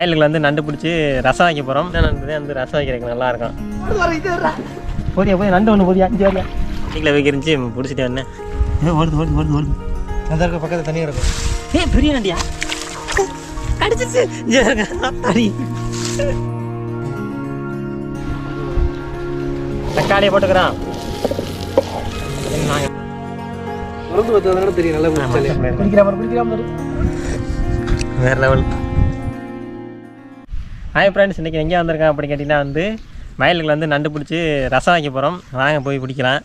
வயலுக்கு வந்து நண்டு பிடிச்சி ரசம் வைக்க போகிறோம் என்ன நண்டு வந்து ரசம் வைக்கிறதுக்கு நல்லா இருக்கும் போதியா போய் நண்டு ஒன்று போதியா அஞ்சு வரையா வீட்டில் வைக்கிருந்துச்சு பிடிச்சிட்டு வந்தேன். ஓடுது ஓடுது ஓடுது ஓடுது. அந்த இருக்க பக்கத்துல தண்ணி கிடக்கும் ஏ பெரிய நண்டியா? கடிச்சிச்சு. தடி தக்காளியை போட்டுக்கிறான். உறந்து பார்த்தா கூட தெரியும் நல்லா பிடிச்சாலே குடிக்கிற மாதிரி குடிக்கிற மாதிரி வேற லெவல். ஹாய் ஃப்ரெண்ட்ஸ் இன்றைக்கி எங்கே வந்திருக்கேன் அப்படி கேட்டிங்கன்னா வந்து வயலுக்குள்ள வந்து நண்டு பிடிச்சி ரசம் வைக்க போகிறோம் வாங்க போய் பிடிக்கலாம்.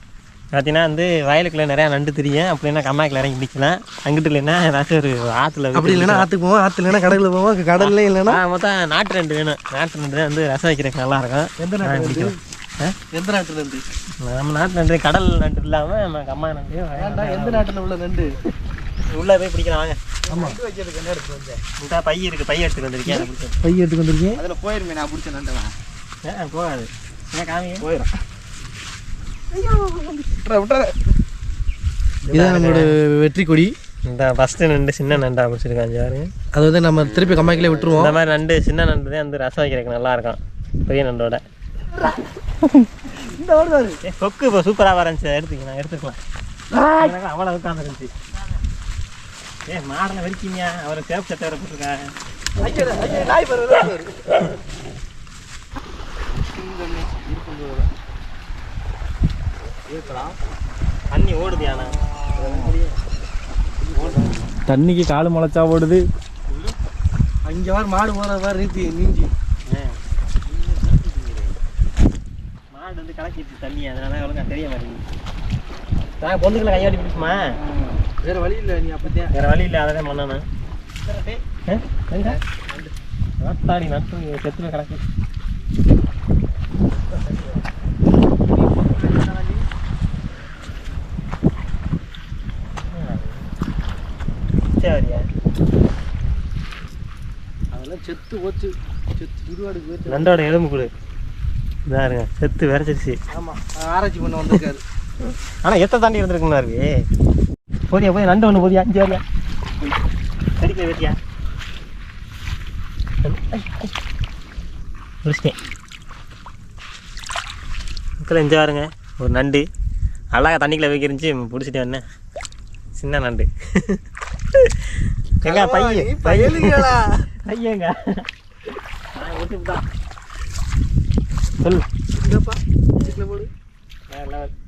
பார்த்தீங்கன்னா வந்து வயலுக்குள்ள நிறையா நண்டு தெரியும். அப்படின்னா கம்மாக்கில் இறங்கி பிடிக்கலாம். அங்கிட்டு இல்லைன்னா ஏதாச்சும் ஒரு ஆற்றுல அப்படி இல்லைன்னா ஆற்றுக்கு போவோம். ஆற்றுல இல்லைன்னா கடலில் போவோம். கடல்ல இல்லைன்னா மொத்தம் நாட்டு நண்டு வேணும். நாட்டு நண்டு வந்து ரசம் வைக்கிறதுக்கு நல்லா இருக்கும். எந்த பிடிக்கலாம். ஆ? எந்த நாட்டுல இருந்து? நம்ம நாட்டு நண்டு கடல் நண்டு இல்லாமல் நம்ம கம்மா நண்டு எந்த நாட்டுல உள்ள நண்டு? உள்ளே போய் பிடிக்கலாம் வாங்க. ஆமா. வைக்கிறதுக்கு என்ன எடுத்து வந்தேன் இந்த பை இருக்குது பை எடுத்துட்டு வந்திருக்கேன் பை எடுத்து வந்திருக்கீங்க? அதில் போயிருமே நான் பிடிச்ச நண்டவன் ஏன் போகாது. ஏன் காமிங்க போயிடும் இதான் நம்மளோட வெற்றி கொடி. இந்த ஃபஸ்ட்டு நண்டு சின்ன நண்டா பிடிச்சிருக்காங்க யாரு? அது வந்து நம்ம திருப்பி கம்மாக்கிலே விட்டுருவோம். இந்த மாதிரி நண்டு சின்ன நண்டு தான் வந்து ரசம் வைக்கிறதுக்கு நல்லா இருக்கும் பெரிய நண்டோட. ஏ, கொக்கு இப்போ சூப்பராக வரந்துச்சு எடுத்துக்கலாம் எடுத்துக்கலாம். அவ்வளோ உட்காந்துருந்துச்சு ஏ மாடலை வெறிச்சிங்க அவர் சேஃப் சட்டை வேறு போட்டிருக்காங்க தண்ணி ஓடுது யானை தண்ணிக்கு கால் முளைச்சா ஓடுது. அங்கே வர மாடு போகிற மாதிரி ரீதி நீஞ்சி மாடு வந்து கலக்கிட்டு தண்ணி அதனால ஒழுங்கா தெரிய மாட்டேங்குது. நான் பொண்ணுக்களை கையாடி பிடிக்குமா வேற வழி இல்லை நீ அப்பத்தியா? வேற வழி இல்லை அதை தான் பண்ணணும் நாத்தாடி நட்டு செத்துல கிடக்கு. அதெல்லாம் செத்து போச்சு. செத்து சுடுகாடு போச்சு. நண்டோட எலும்பு கொடு. இதாருங்க செத்து விரைச்சிருச்சு. ஆமாம் ஆராய்ச்சி பண்ண வந்திருக்காரு. ஆனால் எத்த தாண்டி இருந்திருக்குங்களா இருக்கு போதியா போய் நண்டு ஒன்று போதியா அஞ்சு வரையா கடிக்க வேட்டியா முடிச்சிட்டேன். மக்கள் எஞ்சா பாருங்க ஒரு நண்டு. அழகா தண்ணிக்குள்ள வைக்கிருந்துச்சு பிடிச்சிட்டு வந்தேன் சின்ன நண்டு. எங்க பையன்? பையன் பையங்க சொல்லு.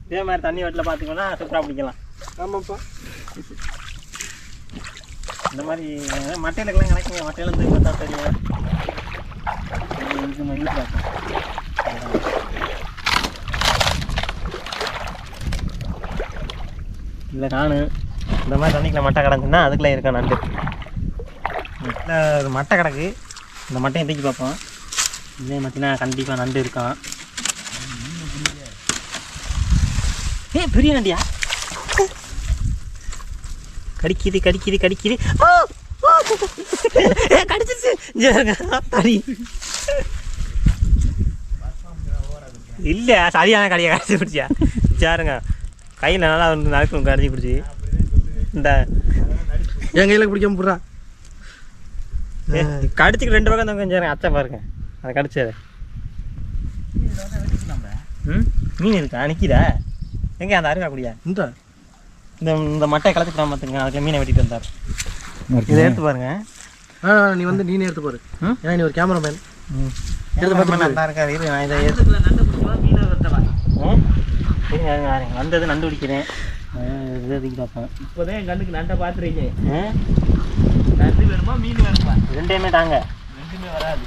இதே மாதிரி தண்ணி வெட்டில் பார்த்தீங்கன்னா சூப்பராக பிடிக்கலாம். ஆமாப்பா. இந்த மாதிரி மட்டையிலக்கெல்லாம் கிடைக்குங்க மட்டையில இருந்து பார்த்தா தெரியும். இதுக்கு இல்லை காணு இந்த மாதிரி தண்ணிக்குள்ள மட்டை கிடந்துன்னா அதுக்குள்ளே இருக்க நண்டு இல்லை ஒரு மட்டை கிடக்கு. இந்த மட்டையும் தூக்கி பார்ப்போம். இதே பார்த்தீங்கன்னா கண்டிப்பாக நண்டு இருக்கான். ஏ பெரிய நண்டியா? கடிக்குது கடிக்குது கடிக்குது. ஓ பாருங்க, ஆத்தாடி. இல்ல சரியான கடியை கடிச்சு பிடிச்சியா சாருங்க கையில் நல்லா வந்து நடக்கும் கடிச்சு பிடிச்சி இந்த என் கையில் பிடிக்காம போடுறா. ஏ, கடிச்சுக்கு ரெண்டு பக்கம் தான் கொஞ்சம் அச்சை பாருங்க. அதை கடிச்சது ம்? மீன் இருக்கா? நிற்கிதா எங்க அந்த அருகா குடியா இந்த. இந்த இந்த மட்டையை கலத்துக்கலாம் பார்த்துங்க அதுக்கு மீனை வெட்டிட்டு வந்தார். இதை எடுத்து பாருங்க. ஆ நீ வந்து நீனே எடுத்து பாரு? ஏன்னா நீ ஒரு கேமராமேன் ம். எடுத்து பார்த்து நல்லா இருக்காரு. இரு நான் இதை எடுத்து ம்? சரி, வாருங்க, வாருங்க. வந்தது நண்டு பிடிக்கிறேன் இதை தூக்கி பார்ப்பேன் இப்போதான் என் கண்ணுக்கு நண்டை பார்த்துருக்கீங்க? நண்டு வேணுமா? மீன் வேணுமா? ரெண்டையுமே தாங்க. ரெண்டுமே வராது.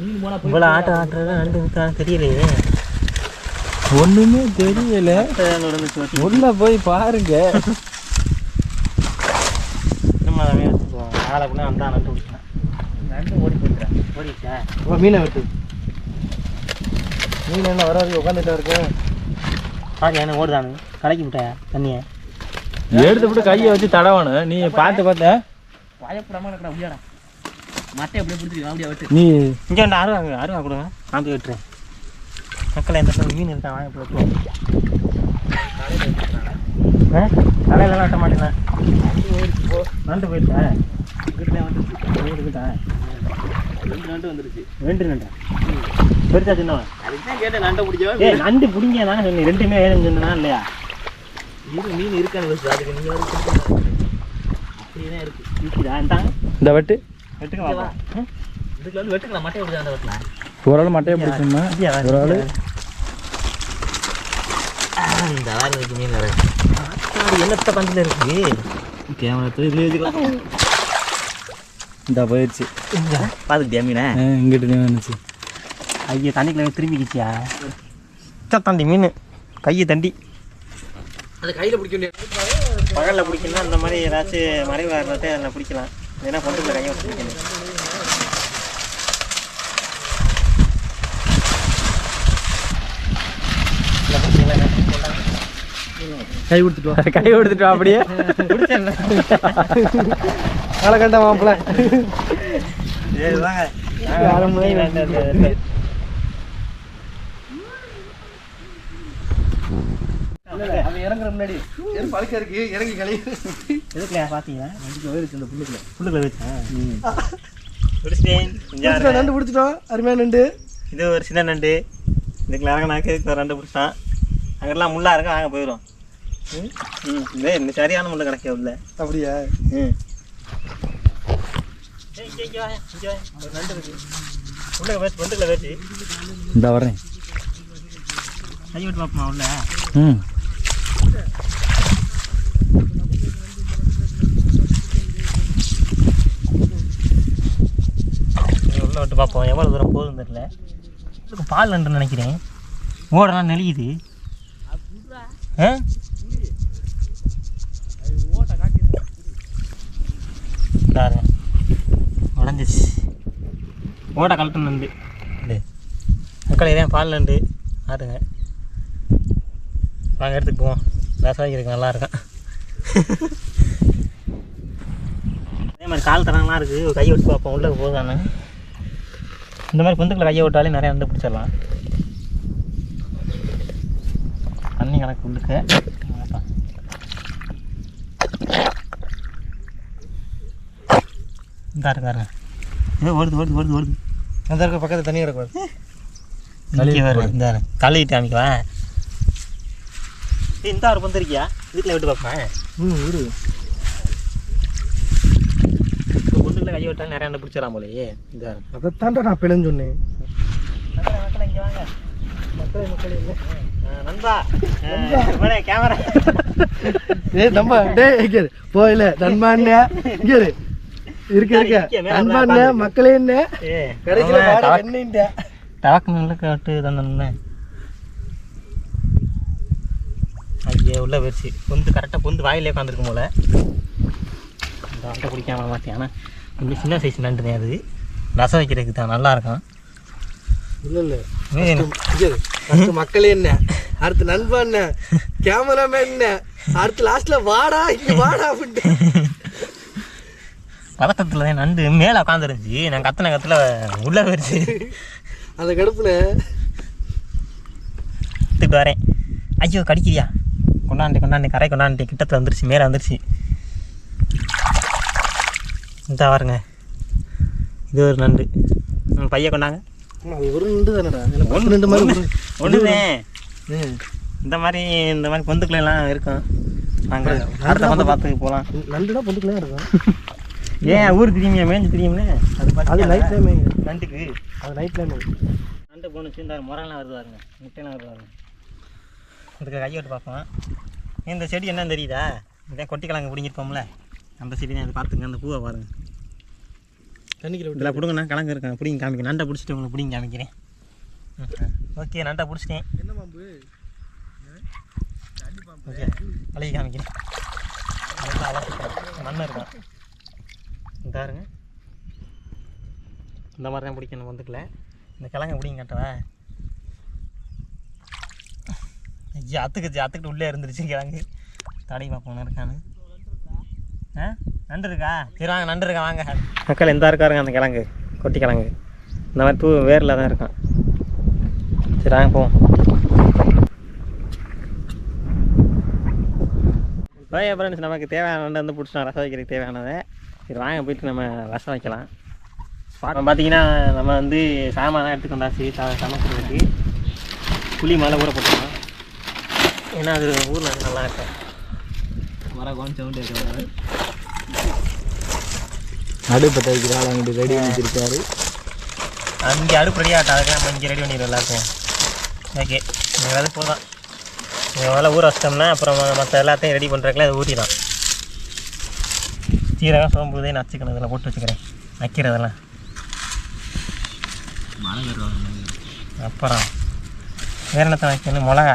மீன் இவ்வளோ ஆட்டம் ஆட்டுறது நண்டு இருக்கான்னு தெரியலையே. ஒண்ணுமே தெரியல. உள்ள போய் பாருங்க. மீனை வெட்டு. மீன் என்ன வராது உட்காந்துட்டா இருக்கு பாரு என்ன ஓடுதானு. கலக்கி விட்டாயா தண்ணியை. எடுத்து விட்டு கையை வச்சு தடவணும். நீ பார்த்து பார்த்த. பயப்படாம இருக்கிற அப்படியாடா மட்டை அப்படியே பிடிச்சிருக்கா அப்படியே வெட்டு. நீ இங்கே அருவாங்க அருவா கொடுங்க. நான் போய் விட்டுறேன். மக்களை எந்த மீன் இருக்கா வாங்க போய் தலையிலலாம் வெட்ட மாட்டேன் நண்டு போயிடுச்சா இருக்குதா ரெண்டு நண்டு வந்துருச்சு ரெண்டு நண்டா பெருசா சின்னவன் அதுக்கு தான் கேட்டேன் நண்டை நண்டு பிடிங்க தானே சொன்னேன் ரெண்டுமே வேணும்னு சொன்னா இல்லையா இரு மீன் இருக்கான்னு பஸ் அதுக்கு நீங்கள் வந்து கொடுக்கணும். அப்படியே தான் இருக்கு இருக்குதா இந்த வெட்டு. வெட்டுக்க வா இதுக்குள்ள வந்து வெட்டுக்கலாம் மட்டை விடுது அந்த வெட்டலாம் ஒரு ஆள் மட்டையை பிடிச்சோம்னா ஒரு ஆள் இந்த வேறு இருக்கு மீன் வேறு என்னத்த பந்தில் இருக்கு? கேமரா இதுல வச்சுக்கலாம் இந்த போயிடுச்சு பார்த்துக்கிட்டியா மீனை? இங்கிட்டு வந்துச்சு. ஐயோ தண்ணிக்குள்ள திரும்பிக்கிச்சியா? தாண்டி மீன். கையை தண்டி. அது கையில் பிடிக்க வேண்டிய பகலில் பிடிக்கணும்னா இந்த மாதிரி ஏதாச்சும் மறைவாக இருந்தால் அதில் பிடிக்கலாம். ஏன்னா பொண்ணுக்குள்ள கையை பிடிக்கணும். கை கொடுத்துட்டு வா. கை கொடுத்துட்டு வா அப்படியே. வேலை கண்டா மாப்பிள்ள. இறங்குற முன்னாடி. ஏன் பழக்கம் இருக்கு. இறங்கி கழி எதுக்குலையா பார்த்தீங்களா போயிருச்சு இந்த புல்லுக்குள்ள? புல்லுக்குள்ள வச்சா பிடிச்சிட்டேன் பிடிச்சிட்டோம், நண்டு பிடிச்சிட்டோம் அருமையான நண்டு. இது ஒரு சின்ன நண்டு. இதுக்குள்ள இறங்கினாக்க ரெண்டு பிடிச்சான் அங்கெல்லாம் முள்ளா இருக்கும் அங்கே போயிடும் ம். இந்த சரியான முள்ளு கிடைக்க உள்ள அப்படியா ம் இந்த வரேன் கை விட்டு பார்ப்போமா உள்ள? ம். உள்ள விட்டு பார்ப்போம். எவ்வளோ தூரம் போகுதுன்னு தெரியல. இதுக்கு பால் நினைக்கிறேன். ஓடலாம் நெளியுது. ஆ பாருங்க உடஞ்சிச்சு. ஓட கழட்டு நண்டு மக்கள் இதே பால் நண்டு. ஆட்டுங்க வாங்க எடுத்துட்டு போவோம். விவசாயிக்கு நல்லா இருக்கும். அதே மாதிரி கால் தரங்களாம் இருக்குது கையை விட்டு பார்ப்போம். உள்ளே போதானே இந்த மாதிரி பொந்துக்குள்ள கையை விட்டாலே நிறைய வந்து பிடிச்சிடலாம். கணக்கு உள்ளுக்க பார்ப்போம். இந்தா இருக்கு. பாருங்க ஏதோ ஓடுது ஓடுது ஓடுது ஓடுது அந்த இருக்க பக்கத்துல தண்ணி கிடக்கூடாது இங்கே வரும் இந்த கழுவிட்டு காமிக்கவா? ஏய், இந்த ஒரு பொந்து இருக்கியா? வீட்டில் விட்டு பார்ப்பேன் ம் விடு பொந்துக்குள்ள கையை விட்டாலும் நிறைய பிடிச்சிடலாம் போலயே. இந்த அதைத்தாண்டா நான் பிழைன்னு சொன்னேன். மக்கள் இங்கே வாங்க. மக்களே மக்களே இல்லை ஆ, நண்பா ஆ, கேமரா ஏய் நம்ம டேய் இங்க இரு. போயில நண்பாண்ணே இங்க இரு. இருக்க இருக்க. மக்களே என்ன ஏ கடைசியில என்னன்ட்ட தவக்கு நல்ல கட்டு ஐயே உள்ள போயிடுச்சு. பொந்து கரெக்டாக பொந்து வாயிலே உட்காந்துருக்கும் போல. ஆட்டை பிடிக்காம மாட்டேன் ஆனால் கொஞ்சம் சின்ன சைஸ் நண்டுனே அது. ரசம் வைக்கிறதுக்கு தான் நல்லா இருக்கும். இல்ல இல்ல மக்களே என்ன? அடுத்து நண்பா என்ன? கேமராமேன் என்ன? அடுத்து லாஸ்ட்ல வாடா இங்க வாடா அப்படின்ட்டு. பதட்டத்தில் நண்டு மேலே உட்காந்துருந்துச்சு நான் கத்தின கத்துல உள்ளே போயிடுச்சு அந்த கடுப்புல. எடுத்துட்டு வரேன். ஐயோ கடிக்கிறியா? கொண்டாண்டு கொண்டாண்டு கரை கொண்டாண்டு. கிட்டத்தில் வந்துருச்சு மேலே வந்துருச்சு. இந்த பாருங்க. இது ஒரு நண்டு. ம், பைய கொண்டாங்க. அது ஒரு நண்டு தானடா பத்து நண்டு மாதிரி ஒன்றுதே. இந்த மாதிரி இந்த மாதிரி பொந்துக்குள்ள எல்லாம் இருக்கும். வாங்க அடுத்த வந்து பார்த்துக்கு போகலாம் நண்டுனா பொந்துக்குள்ளே இருக்கும். ஏன் ஊர் தெரியுமியா மேய்ஞ்சு தெரியும்னே அது அது? நைட் டைம் நண்டுக்கு. அது நைட் டைம் நண்டு போணுச்சு இந்த முறையெல்லாம் வருது பாருங்க. முட்டையெல்லாம் வருது பாருங்க. இதுக்கு கையை விட்டு பார்ப்போம். இந்த செடி என்னன்னு தெரியுதா? இதே கொட்டி கிழங்கு பிடிங்கிருப்போம்ல அந்த செடி தான் பார்த்துங்க அந்த பூவை பாருங்க. தண்ணிக்கிற விட்டு இதில் பிடுங்கண்ணா கிழங்கு இருக்காங்க. பிடிங்க காமிக்கிறேன் நண்டை பிடிச்சிட்டு உங்களுக்கு பிடிங்க காமிக்கிறேன். ஓகே நண்டை பிடிச்சிட்டேன். என்ன பாம்பு? ஓகே அழகி காமிக்கிறேன். நல்லா அழகா மண்ணு இருக்கும் இந்த பாருங்க. இந்த மாதிரி தான் பிடிக்கணும். வந்துக்கல. இந்த கிழங்கு பிடிங்க கட்டவா ஐயா அத்துக்குச்சு அத்துக்கிட்டு உள்ளே இருந்துருச்சு கிழங்கு. தடை பார்ப்போம் இருக்கான்னு. ஆ? நண்டு இருக்கா சரி வாங்க. நண்டு இருக்கா வாங்க மக்கள் எந்த இருக்காருங்க அந்த கிழங்கு கொட்டி கிழங்கு. இந்த மாதிரி பூ வேரில் தான் இருக்கான். சரி வாங்க போவோம். ஓகே ஃப்ரெண்ட்ஸ் நமக்கு தேவையான வந்து பிடிச்சோம் ரசம் வைக்கிறதுக்கு தேவையானதை. சரி வாங்க போயிட்டு நம்ம ரசம் வைக்கலாம். பார்த்தீங்கன்னா நம்ம வந்து சாமான் எடுத்துட்டு வந்தாச்சு ச- சமைக்கிறதுக்கு. புளி மேலே ஊற போட்டுக்கலாம். ஏன்னா அது ஊரில் நல்லா இருக்கும் மரம் கொஞ்சம் சவுண்ட் அடுப்பை தைக்கிறாள் அங்கிட்டு ரெடி பண்ணிச்சிருக்காரு அங்கே அடுப்பு ரெடி ஆகட்டும் அதுக்கு நம்ம இங்கே ரெடி பண்ணிடுவோம் எல்லாத்தையும். ஓகே. வேலை போதும். வேலை ஊற வச்சிட்டோம்னா அப்புறம் மற்ற எல்லாத்தையும் ரெடி பண்ணுறதுக்குலாம் அது ஊற்றிடும் சீரகம் சோம்பு இதையும் நச்சுக்கணும் இதில் போட்டு வச்சுக்கிறேன். வைக்கிறதெல்லாம். அப்புறம் வேறு என்னத்தை வைக்கணும்? மிளகா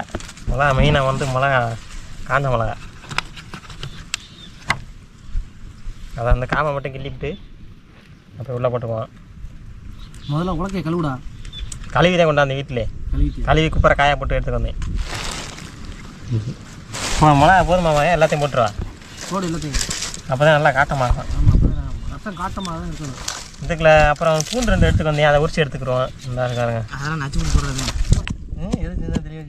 மிளகா மெயினாக வந்து மிளகா காஞ்ச மிளகா அதை அந்த காமை மட்டும் கிள்ளிவிட்டு அப்புறம் உள்ளே போட்டுக்குவோம். முதல்ல உலக்கைய கழுவுடா. கழுவி தான் கொண்டாந்து வீட்டிலே. கழுவி குப்பரை காய போட்டு எடுத்துட்டு வந்தேன். ஆ மிளகா போதுமாமா எல்லாத்தையும் போட்டுருவா. போடு எல்லாத்தையும். அப்போ தான் நல்லா அப்படிதான் ரசம் காட்டமாக தான் இருக்கணும். இதுக்குள்ள அப்புறம் பூண்டு ரெண்டு எடுத்துக்கு வந்தேன். அதை உரிச்சு எடுத்துக்கிடுவோம். இந்த இருக்காருங்க அதெல்லாம் நச்சு போடுறது. எதுக்கு தெரிய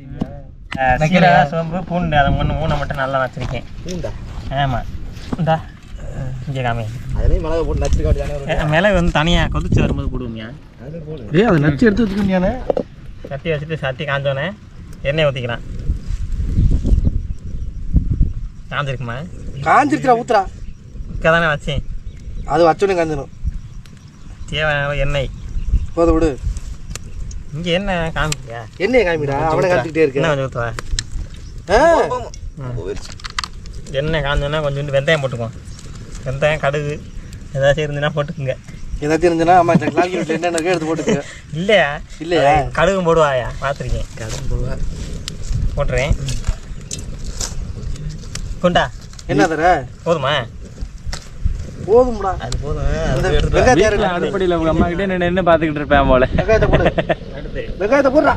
சீரகம். சோம்பு பூண்டு அதை மூணு மூணை மட்டும் நல்லா வச்சிருக்கேன் பூண்டா? ஆமாம் இந்தா. இங்கே காமி அதுலேயும் மிளகா போட்டு நச்சு காட்டி மிளகு வந்து தனியாக கொதிச்சு வரும்போது போடுவோம்யா. அது நச்சு எடுத்து வச்சுக்கோண்டியானே சட்டி வச்சுட்டு சட்டி காஞ்சோடனே எண்ணெய் ஊற்றிக்கலாம் காஞ்சிருக்குமா? காஞ்சிருச்சுடா ஊத்துறா தானே வச்சேன். அது வச்சோடனே காஞ்சிடும் தேவையான எண்ணெய். போத விடு. இங்கே என்ன காமிக்கியா எண்ணெயை காமிடா அவனை காமிச்சிக்கிட்டே இருக்கு என்ன கொஞ்சம் ஊற்றுவா எண்ணெய் காஞ்சோன்னா கொஞ்சோண்டு வெந்தயம் போட்டுக்குவோம். வெந்தயம் கடுகு ஏதாச்சும் இருந்துன்னா போட்டுக்குங்க. ஏதாச்சும் இருந்துச்சுன்னா ஆமா கிளாஸ் வீட்டில் என்னென்ன எடுத்து போட்டுக்க. இல்லையா? இல்லையா? கடுகும் போடுவாயா? பார்த்துருக்கேன் கடன் போடுவா. போட்டுறேன். கொண்டா? என்ன தர? போதுமா? போதும்டா. அது போதும். அடுப்படியில் உங்கள் அம்மா கிட்டே நின்று பார்த்துக்கிட்டு இருப்பேன் போல. வெங்காயத்தை போடு. வெங்காயத்தை போடுறா.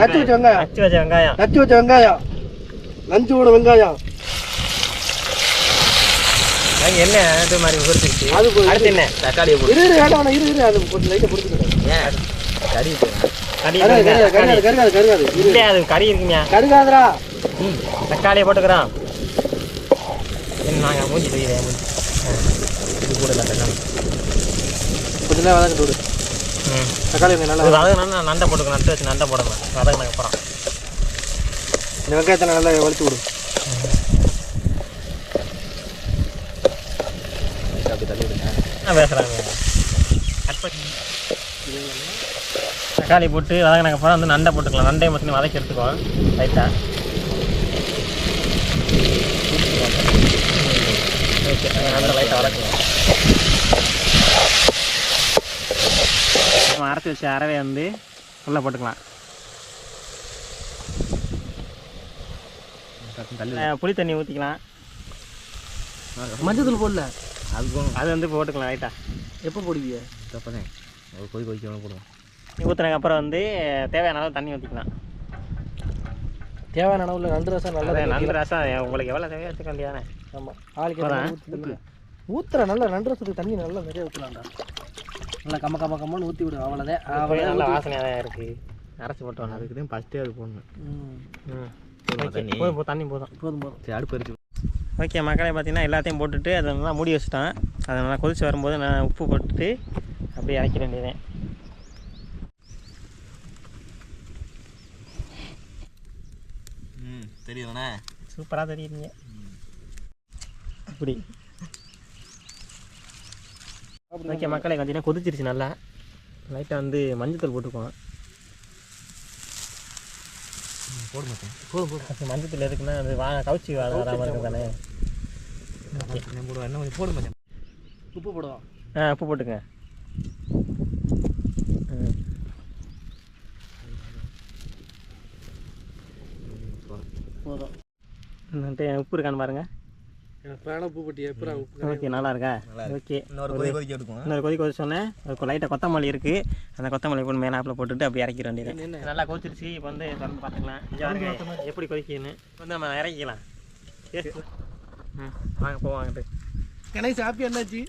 நச்சு வச்ச வெங்காயம். அச்சு வச்ச வெங்காயம். நச்சு வச்ச வெங்காயம். நஞ்சு கூட வெங்காயம். என்ன இது மாதிரி அது. அடுத்து என்ன? தக்காளியை போடு. இரு இரு வேண்டாம் வேணாம், இரு இரு அது கொஞ்சம் லைட்டை பொறுத்துக்கிட்டேன் ஏன்? கறி கருகாது கருகாது. கருகாது இல்லையா அது கறி இருக்குங்க கருகாதுடா தக்காளியை போட்டுக்கிறோம். என்ன நாங்கள் மூஞ்சி தெரியுதே இது கூட இல்லை தக்காளி. கொஞ்ச நேரம் வதங்கிட்டு விடு. ம். தக்காளி கொஞ்சம் நல்லா வதங்கினா நண்டை போட்டுக்கணும் நட்டு வச்சு நண்டை போடணும். வதங்கினதுக்கு அப்புறம் இந்த வெங்காயத்தை நல்லா வலிச்சு விடு அப்படி தள்ளி விடுங்க என்ன பேசுகிறாங்க தக்காளி போட்டு வதங்கினதுக்கு அப்புறம் வந்து நண்டை போட்டுக்கலாம். நண்டையை மட்டும் வதக்கி எடுத்துக்குவோம் ரைட்டாக ஓகே நண்டை லைட்டாக வதக்குவோம். நம்ம அரைச்சி வச்ச அரவை வந்து உள்ளே போட்டுக்கலாம். புளி தண்ணி ஊற்றிக்கலாம் மஞ்சள் தூள் போடல. அது போதும் அது வந்து போட்டுக்கலாம் ரைட்டாக எப்போ போடுவீங்க தப்பதேன் ஒரு கொதி கொதிக்க போடுவோம். ஊற்றுனதுக்கு அப்புறம் வந்து தேவையான அளவு தண்ணி ஊற்றிக்கலாம் தேவையான அளவில் நண்டு ரசம் நல்லா நண்டு ரசம் உங்களுக்கு எவ்வளோ தேவையோ எடுத்துக்க வேண்டியதானே ஆமாம் ஆளுக்கு ஊற்றுற நல்ல நண்டு ரசத்துக்கு தண்ணி நல்லா நிறைய ஊற்றலாம்டா நல்லா கம்ம கம்ம கம்மன்னு ஊற்றி விடு அவ்வளோதான் நல்ல அவ்வளோதான் வாசனையாக தான் இருக்குது அரைச்சி போட்டோம் அதுக்கு தான் ஃபஸ்ட்டே அது போடணும். ம். தண்ணி? போதும் போதும், தண்ணி போதும். போதும் சரி அடுப்பு ஓகே மக்களை பார்த்தீங்கன்னா எல்லாத்தையும் போட்டுட்டு அதை நல்லா மூடி வச்சுட்டேன். அதை நல்லா கொதிச்சு வரும்போது நான் உப்பு போட்டுட்டு அப்படியே இறக்கிட வேண்டியதேன் ம் தெரியுதுண்ணே சூப்பராக தெரியுறீங்க இப்படி ஓகே மக்களை பார்த்தீங்கன்னா கொதிச்சிருச்சு நல்லா. லைட்டாக வந்து மஞ்சத்தூள் போட்டுக்குவோம் போட மாட்டேன். போதும் போதும் அது மஞ்சத்தூள் எதுக்குன்னா அது வா கவுச்சி வர வராமல் இருக்கு தானே? போடுவேன். என்ன கொஞ்சம் போட மாட்டேன். உப்பு போடுவோம் ஆ உப்பு போட்டுங்க. போதும். உப்பு இருக்கான்னு பாருங்க. ஓகே நல்லா இருக்கா ஓகே. இன்னொரு கொதி கொதி கொதிச்சோன்னே ஒரு லைட்டாக கொத்தமல்லி இருக்குது அந்த கொத்தமல்லி போட்டு மேலாப்பில் போட்டுட்டு அப்படியே இறக்கிற வேண்டியது. நல்லா கொதிச்சிருச்சு. இப்போ வந்து திறந்து பார்த்துக்கலாம். பாருங்க எப்படி கொதிக்குன்னு வந்து நம்ம இறக்கிக்கலாம். ம் வாங்க போவாங்கட்டு கணேஷ் ஹாப்பி என்னாச்சு?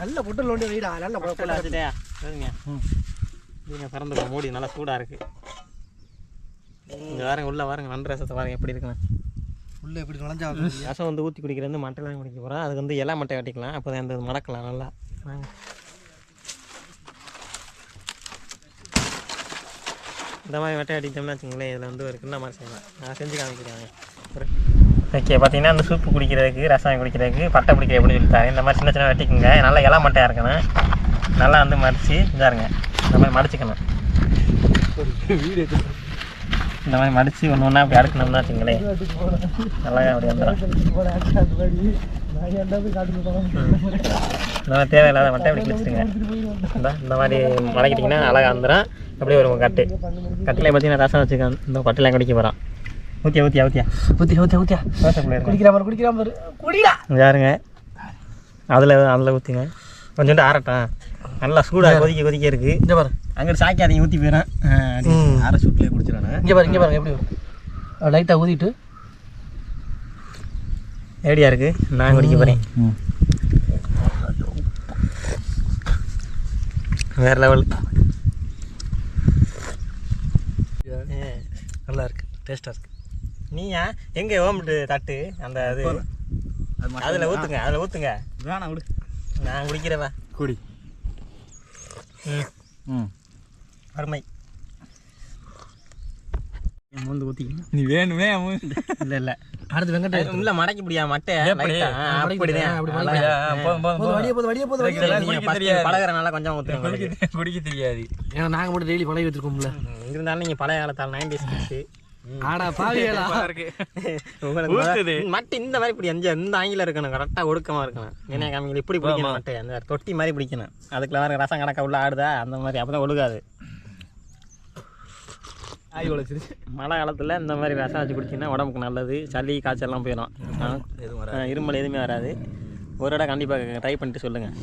நல்ல புட்டல் நோண்டி வைடா நல்ல பொட்டல் வச்சுட்டே சரிங்க நீங்கள் திறந்து மூடி நல்லா சூடாக இருக்குது இங்கே வாருங்க உள்ளே வாருங்க நண்டு ரசத்தை வாருங்க எப்படி இருக்குன்னு. உள்ள எப்படி நுழைஞ்சா ரசம் வந்து ஊற்றி குடிக்கிறது வந்து மட்டைலாம் குடிக்க போகிறோம் அதுக்கு வந்து இலை மட்டை கட்டிக்கலாம் அப்போ தான் அந்த மடக்கலாம் நல்லா. இந்த மாதிரி மட்டை கட்டிட்டோம்னா வச்சுங்களேன் இதில் வந்து ஒரு கிண்ண மாதிரி செய்யலாம். நான் செஞ்சு காமிக்கிறேன். ஓகே பார்த்தீங்கன்னா அந்த சூப்பு குடிக்கிறதுக்கு ரசம் குடிக்கிறதுக்கு பட்டை பிடிக்கிற எப்படி சொல்லிட்டாரு இந்த மாதிரி சின்ன சின்ன வெட்டிக்குங்க. நல்லா இலை மட்டையாக இருக்கணும். நல்லா வந்து மடித்து இதாருங்க இந்த மாதிரி மடிச்சுக்கணும். இந்த மாதிரி மடித்து ஒன்று ஒன்றா அப்படி அடுக்கணும்னா வச்சுங்களேன். நல்லா அப்படி வந்துடும் இந்த மாதிரி தேவையில்லாத மட்டை அப்படி கிழிச்சிடுங்க இந்த இந்த மாதிரி மடக்கிட்டிங்கன்னா அழகாக வந்துடும் அப்படியே ஒரு கட்டு. கட்டில் பார்த்தீங்கன்னா ரசம் வச்சுக்கேன் இந்த பட்டிலாம் குடிக்க போகிறான் ஊத்தியா ஊத்தியா ஊத்தியா? ஊத்தி ஊத்தி ஊத்தியா? குடிக்கிற மாதிரி குடிக்கிற மாதிரி குடிடா! யாருங்க அதில் அதில் ஊற்றுங்க கொஞ்சோண்டு ஆறட்டும். நல்லா சூடாக கொதிக்க கொதிக்க இருக்குது இங்க பாரு. அங்கிட்டு சாக்காதீங்க ஊற்றி போயிடும் ம். அரை சூட்லேயே குடிச்சிடணும் இங்க பாரு இங்க பாருங்க எப்படி வரும் லைட்டா ஊதிட்டு. எப்படியா இருக்குது நான் குடிக்க போகிறேன் வேறு லெவல் நல்லா இருக்கு. டேஸ்டா இருக்கு. நீயா? எங்கே ஓம்பிட்டு தட்டு? அந்த அது அதில் ஊற்றுங்க அதில் ஊற்றுங்க வேணாம் விடு. நான் குடிக்கிறவா குடி. ம். ம். அருமை. மூந்து ஊற்றிக்கலாம் நீ வேணுமே இல்லை இல்லை. அடுத்து வெங்கட் உள்ள மடக்கி முடியா மட்டை. பழகுறனால கொஞ்சம். குடிக்க தெரியாது. ஏன்னா நாங்க மட்டும் டெய்லி பழகி வச்சிருக்கோம்ல. இருந்தாலும் நீங்க பழைய காலத்தால் நைன்டிஸ் ஆடா பாவிகளா? உங்களுக்கு மட்டை இந்த மாதிரி இப்படி அஞ்சு இந்த ஆங்கில இருக்கணும். கரெக்டாக ஒடுக்கமா இருக்கணும். என்ன காமிங்க இப்படி பிடிக்கணும் மட்டை அந்த தொட்டி மாதிரி பிடிக்கணும். அதுக்குள்ள வேற ரசம் கணக்கா உள்ள ஆடுதா? அந்த மாதிரி. அப்பதான் ஒழுகாது. ஆய் உழைச்சிருச்சு மழை காலத்தில் இந்த மாதிரி ரசம் வச்சு குடிச்சிங்கன்னா உடம்புக்கு நல்லது. சளி காய்ச்சல்லாம் போயிடும். இருமல் எதுவுமே வராது. ஒரு இடம் கண்டிப்பாக ட்ரை பண்ணிட்டு சொல்லுங்கள்